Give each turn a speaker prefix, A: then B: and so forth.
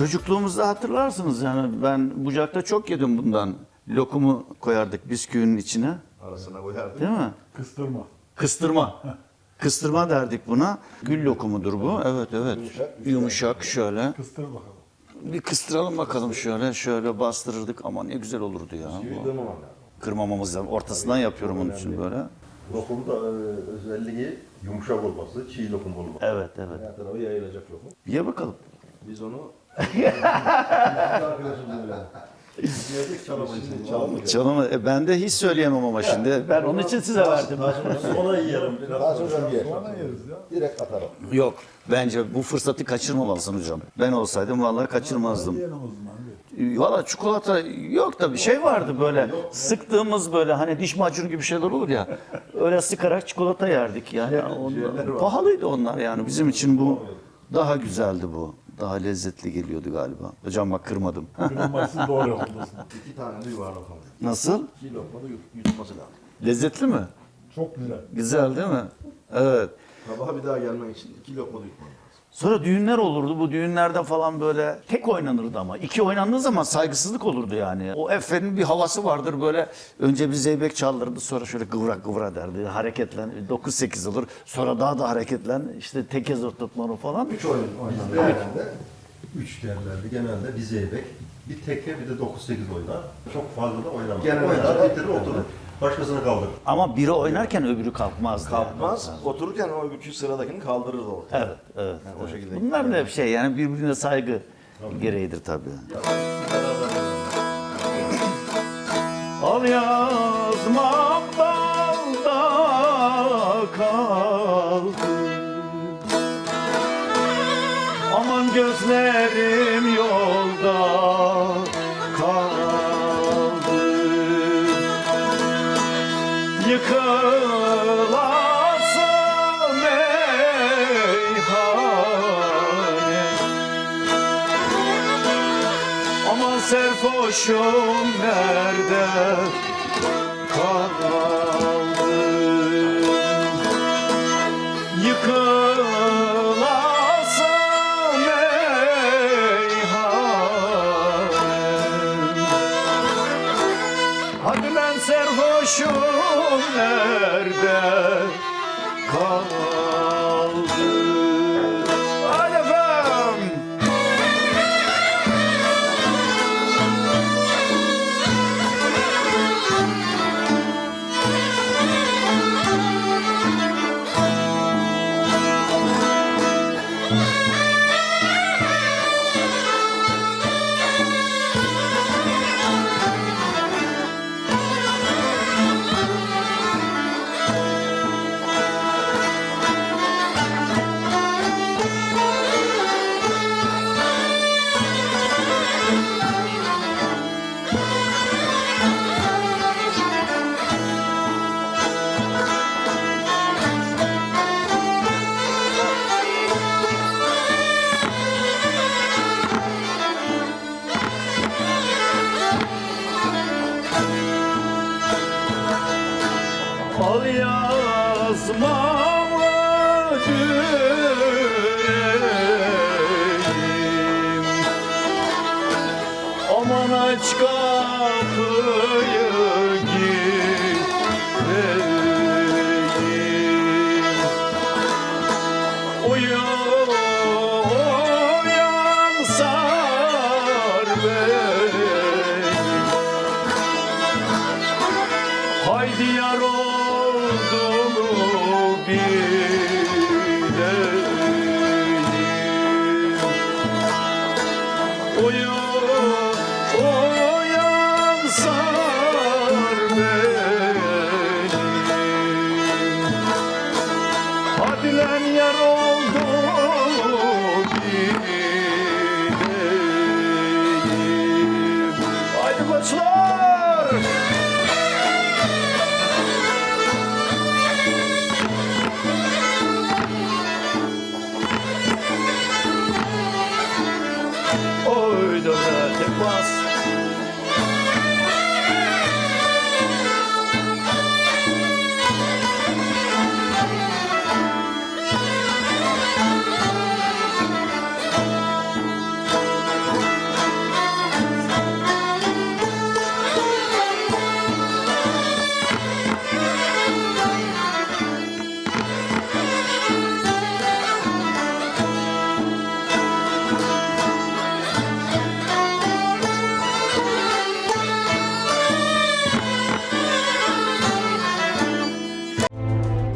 A: Çocukluğumuzda hatırlarsınız yani ben bucakta çok yedim bundan. Lokumu koyardık bisküvinin içine.
B: Arasına koyardık.
A: Değil mi?
C: Kıstırma.
A: Kıstırma. Kıstırma derdik buna. Gül lokumudur bu. Evet evet.
B: Yumuşak,
A: Yumuşak şöyle.
C: Kıstır bakalım.
A: Bir kıstıralım bakalım şöyle. Şöyle bastırırdık. Ama ne güzel olurdu ya. Bu.
B: lazım.
A: Kırmamamız lazım. Ortasından yapıyorum onun için böyle.
B: Lokumda e, özelliği yumuşak olması, çiğ lokum olması.
A: Evet evet.
B: Her tarafa yayılacak lokum.
A: Ye bakalım.
B: Biz onu
A: Canım e, ben de hiç söyleyemem ama şimdi. Ben onun için size verdim.
B: Ona yiyelim. Daha sonra yer. Direkt atarım.
A: Yok. Bence bu fırsatı kaçırmamalısın hocam. Ben olsaydım vallahi kaçırmazdım. Valla çikolata yok tabii şey vardı böyle sıktığımız böyle hani diş macunu gibi şeyler olur ya öyle sıkarak çikolata yerdik yani onlar, pahalıydı onlar yani bizim için bu daha güzeldi bu daha lezzetli geliyordu galiba hocam bak kırmadım
C: Kırılması doğru yoldasın.
B: İki tane de yuvarlak lokum.
A: nasıl
B: Çiğ lokmada yut- yutması lazım.
A: lezzetli mi
C: Çok güzel.
A: güzel değil mi evet
B: Sabaha bir daha gelmek için iki lokma da yutman lazım.
A: Sonra düğünler olurdu. Bu düğünlerde falan böyle tek oynanırdı ama. iki oynandığı zaman saygısızlık olurdu yani. O efenin bir havası vardır böyle. Önce bir zeybek çaldırdı sonra şöyle kıvra kıvra derdi. Hareketlen 9-8 olur. Sonra daha da hareketlen. işte tekez oturtmalı falan.
B: Üç oyun oynanır genelde. Üç yerlerde genelde bir zeybek, bir teke bir de 9-8 oynar. Çok fazla da oynamaz. oynar, bitirir, oturur. Başkasını kaldırır.
A: Ama biri oynarken öbürü kalkmazdı. yani.
B: Kalkmaz, otururken o üçü sıradakini kaldırır da ortaya.
A: Evet, evet.
B: Yani o
A: evet.
B: şekilde.
A: Bunlar da hep şey yani birbirine saygı gereğidir tabii. Al yazmam dalda kaldı Aman gözlerim Yıkılası meyhane. Aman serfoşum nerede kaldı nerede kaldı? Hadi efendim. Al yazmamı yüreğim Aman aç kapıyı Uyu, uyan sar beni Woo!